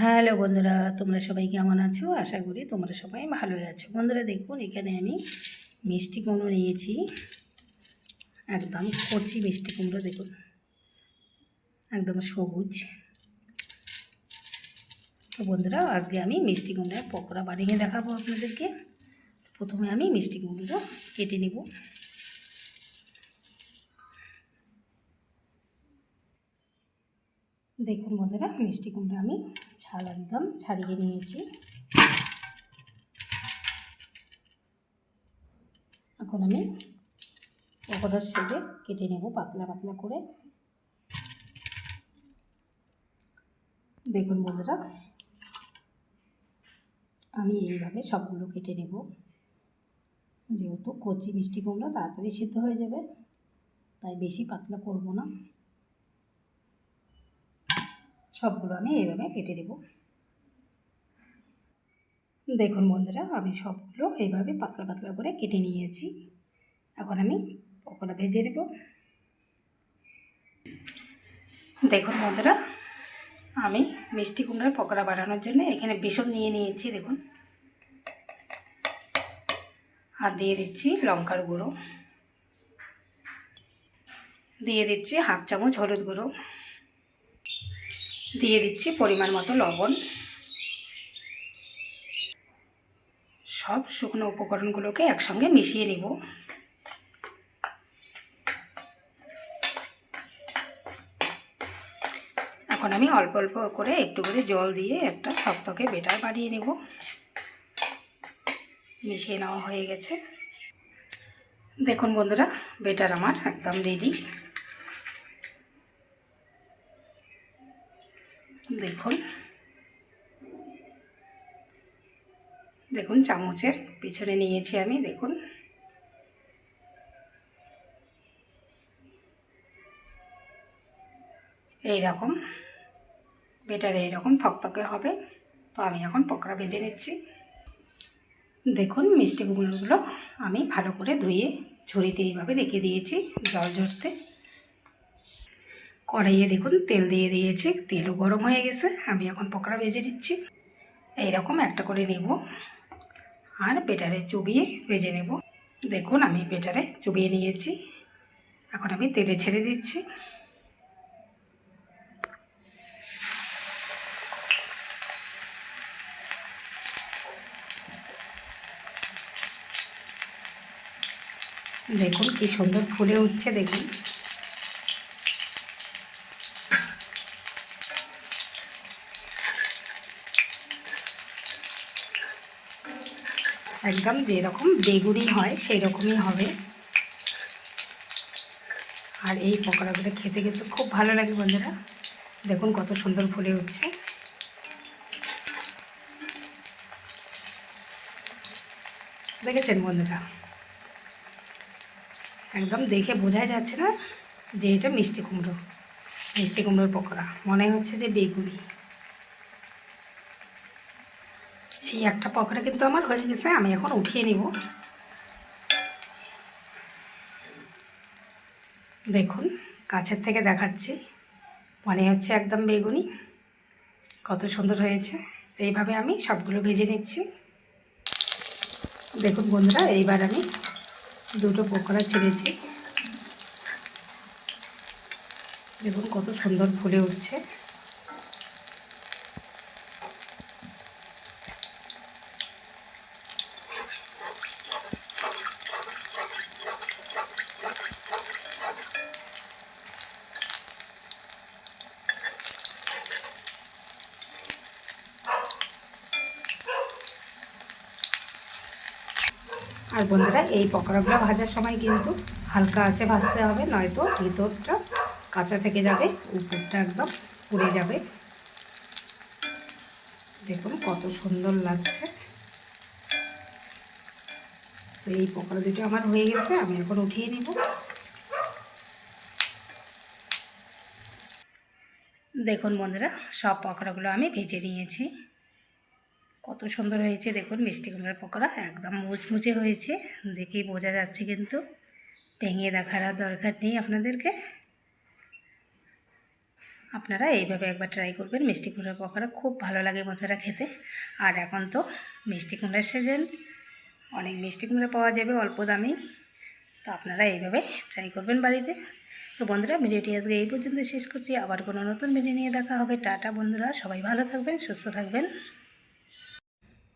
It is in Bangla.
হ্যালো বন্ধুরা, তোমরা সবাই কেমন আছো? আশা করি তোমরা সবাই ভালোই আছো। বন্ধুরা, দেখুন, এখানে আমি মিষ্টি কুমড়ো নিয়েছি। একদম কচি মিষ্টি কুমড়ো, দেখুন। একদম সবুজ। তো বন্ধুরা, আজকে আমি মিষ্টি কুমড়োর পকোড়া বানিয়ে দেখাবো আপনাদেরকে। প্রথমে আমি মিষ্টি কুমড়ো কেটে নেব। দেখুন বন্ধুরা, মিষ্টি কুমড়ো আমি ছাল একদম ছাড়িয়ে নিয়েছি। এখন আমি পকোড়ার শেপে কেটে নেব পাতলা পাতলা করে। দেখুন বন্ধুরা, আমি এইভাবে সবগুলো কেটে নেব। যেহেতু কচি মিষ্টি কুমড়া, তাড়াতাড়ি সিদ্ধ হয়ে যাবে, তাই বেশি পাতলা করব না। সবগুলো আমি এইভাবে কেটে নেব। দেখুন বন্ধুরা, আমি সবগুলো এইভাবে পাতলা পাতলা করে কেটে নিয়েছি। এখন আমি পকোড়া ভেজে নেব। দেখুন বন্ধুরা, আমি মিষ্টি কুমড়ার পকোড়া বানানোর জন্য এখানে বেসন নিয়ে নিয়েছি, দেখুন। আর দিয়ে দিচ্ছি লঙ্কার গুঁড়ো। দিয়ে দিচ্ছি হাফ চামচ হলুদ গুঁড়ো। দিয়ে দিচ্ছি পরিমাণ মতো লবণ। সব শুকনো উপকরণগুলোকে একসঙ্গে মিশিয়ে নিব। এখন আমি অল্প অল্প করে একটু করে জল দিয়ে একটা শক্তকে বেটার বানিয়ে নেব। মিশিয়ে নেওয়া হয়ে গেছে। দেখুন বন্ধুরা, বেটার আমার একদম রেডি দেখুন। দেখুন, চামচের পিছনে নিয়েছি আমি, দেখুন। এই রকম বেটার এইরকম থকথকে হবে, তো আমি এখন পকোড়া ভেজে নিচ্ছি। দেখুন, মিষ্টি কুমড়োগুলো আমি ভালো করে ধুয়ে ঝুড়িতে এইভাবে রেখে দিয়েছি, জল ঝরতে। কড়াইয়ে দেখুন তেল দিয়ে দিয়েছি, তেলও গরম হয়ে গেছে, আমি এখন পকোড়া ভেজে দিচ্ছি এইরকম একটা করে নেব আর বেটারে চুবিয়ে ভেজে নেব। দেখুন আমি বেটারে চুবিয়ে নিয়েছি, এখন আমি তেলে ছেড়ে দিচ্ছি। দেখুন কি সুন্দর ফুলে উঠছে, দেখুন। একদম যেরকম বেগুনি হয় সেই রকমই হবে। আর এই পকোড়াগুলো খেতে কিন্তু খুব ভালো লাগে বন্ধুরা। দেখুন কত সুন্দর ফুলে উঠছে। দেখেছেন বন্ধুরা? একদম দেখে বোঝাই যাচ্ছে না যে এটা মিষ্টি কুমড়ো, মিষ্টি কুমড়োর পকোড়া। মনে হচ্ছে যে বেগুনি। এই একটা পকোড়া কিন্তু আমার হয়ে গেছে, আমি এখন উঠিয়ে নিব। দেখুন, কাছের থেকে দেখাচ্ছি। মনে হচ্ছে একদম বেগুনি, কত সুন্দর হয়েছে। এইভাবে আমি সবগুলো ভেজে নিচ্ছি। দেখুন বন্ধুরা, এইবার আমি দুটো পকোড়া ছেড়েছি। দেখুন কত সুন্দর ফুলে উঠছে। আর বন্ধুরা, এই পকোড়াগুলো ভাজার সময় কিন্তু হালকা আঁচে ভাজতে হবে, নয়তো ভিতরটা কাঁচা থেকে যাবে, উপরটা একদম পুড়ে যাবে। দেখুন কত সুন্দর লাগছে। তো এই পকোড়া দুটো আমার হয়ে গেছে, আমি এখন উঠিয়ে নিব। দেখুন বন্ধুরা, সব পকোড়াগুলো আমি ভেজে নিয়েছি। কত সুন্দর হয়েছে দেখুন, মিষ্টি কুমড়ার পকোড়া একদম মুচমুচে হয়েছে, দেখেই বোঝা যাচ্ছে কিন্তু। ভেঙে দেখার আর দরকার নেই আপনাদেরকে। আপনারা এইভাবে একবার ট্রাই করবেন, মিষ্টি কুমড়ার পকোড়া খুব ভালো লাগে বন্ধুরা খেতে। আর এখন তো মিষ্টি কুমড়ার সিজন অনেক মিষ্টি কুমড়া পাওয়া যাবে অল্প দামেই। তো আপনারা এইভাবে ট্রাই করবেন বাড়িতে। তো বন্ধুরা, ভিডিওটি আজকে এই পর্যন্ত শেষ করছি। আবার কোনো নতুন ভিডিও নিয়ে দেখা হবে। টাটা বন্ধুরা, সবাই ভালো থাকবেন, সুস্থ থাকবেন।